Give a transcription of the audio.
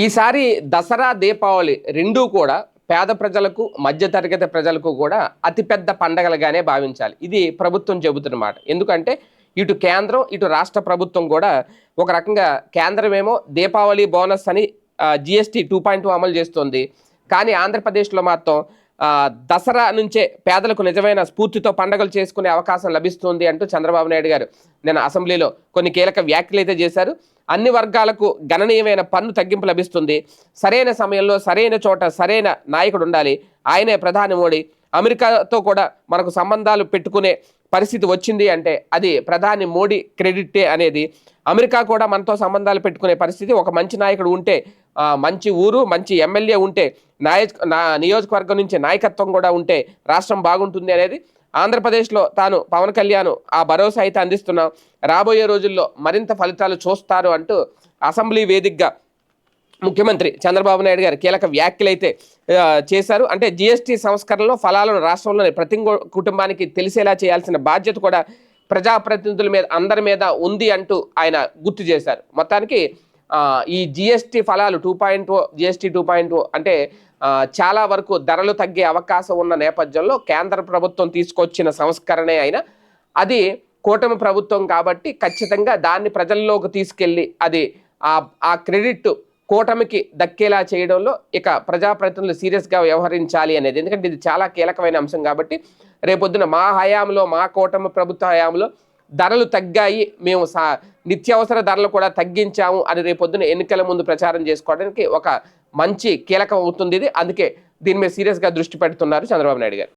ఈసారి దసరా దీపావళి రెండూ కూడా పేద ప్రజలకు మధ్యతరగతి ప్రజలకు కూడా అతిపెద్ద పండగలుగానే భావించాలి. ఇది ప్రభుత్వం చెబుతున్నమాట. ఎందుకంటే ఇటు కేంద్రం ఇటు రాష్ట్ర ప్రభుత్వం కూడా ఒక రకంగా కేంద్రమేమో దీపావళి బోనస్ అని జిఎస్టీ టూ పాయింట్ అమలు చేస్తుంది. కానీ ఆంధ్రప్రదేశ్లో మాత్రం దసరా నుంచే పేదలకు నిజమైన స్ఫూర్తితో పండుగలు చేసుకునే అవకాశం లభిస్తుంది అంటూ చంద్రబాబు నాయుడు గారు నిన్న అసెంబ్లీలో కొన్ని కీలక వ్యాఖ్యలు అయితే చేశారు. అన్ని వర్గాలకు గణనీయమైన పన్ను తగ్గింపు లభిస్తుంది. సరైన సమయంలో సరైన చోట సరైన నాయకుడు ఉండాలి. ఆయనే ప్రధాని మోడీ. అమెరికాతో కూడా మనకు సంబంధాలు పెట్టుకునే పరిస్థితి వచ్చింది అంటే అది ప్రధాని మోడీ క్రెడిటే అనేది. అమెరికా కూడా మనతో సంబంధాలు పెట్టుకునే పరిస్థితి. ఒక మంచి నాయకుడు ఉంటే మంచి ఊరు మంచి ఎమ్మెల్యే ఉంటే నాయ నా నియోజకవర్గం నుంచి నాయకత్వం కూడా ఉంటే రాష్ట్రం బాగుంటుంది అనేది ఆంధ్రప్రదేశ్లో తాను పవన్ కళ్యాణ్ ఆ భరోసా అయితే అందిస్తున్నాం. రాబోయే రోజుల్లో మరింత ఫలితాలు చూస్తారు అంటూ అసెంబ్లీ వేదికగా ముఖ్యమంత్రి చంద్రబాబు నాయుడు గారు కీలక వ్యాఖ్యలు అయితే చేశారు. అంటే జిఎస్టీ సంస్కరణలో ఫలాలను రాష్ట్రంలోని ప్రతి కుటుంబానికి తెలిసేలా చేయాల్సిన బాధ్యత కూడా ప్రజాప్రతినిధుల మీద అందరి మీద ఉంది అంటూ ఆయన గుర్తు చేశారు. మొత్తానికి ఈ జిఎస్టీ ఫలాలు two point GST two point అంటే చాలా వరకు ధరలు తగ్గే అవకాశం ఉన్న నేపథ్యంలో కేంద్ర ప్రభుత్వం తీసుకొచ్చిన సంస్కరణే అయినా అది కూటమి ప్రభుత్వం కాబట్టి ఖచ్చితంగా దాన్ని ప్రజల్లోకి తీసుకెళ్ళి అది ఆ ఆ క్రెడిట్ కూటమికి దక్కేలా చేయడంలో ఇక ప్రజాప్రతినిధులు సీరియస్గా వ్యవహరించాలి అనేది. ఎందుకంటే ఇది చాలా కీలకమైన అంశం కాబట్టి రేపొద్దున మా హయాంలో మా కూటమి ప్రభుత్వ హయాంలో ధరలు తగ్గాయి. మేము సా నిత్యావసర ధరలు కూడా తగ్గించాము అని రేపొద్దున ఎన్నికల ముందు ప్రచారం చేసుకోవడానికి ఒక మంచి కీలకం అవుతుంది ఇది. అందుకే దీని మీద సీరియస్గా దృష్టి పెడుతున్నారు చంద్రబాబు నాయుడు గారు.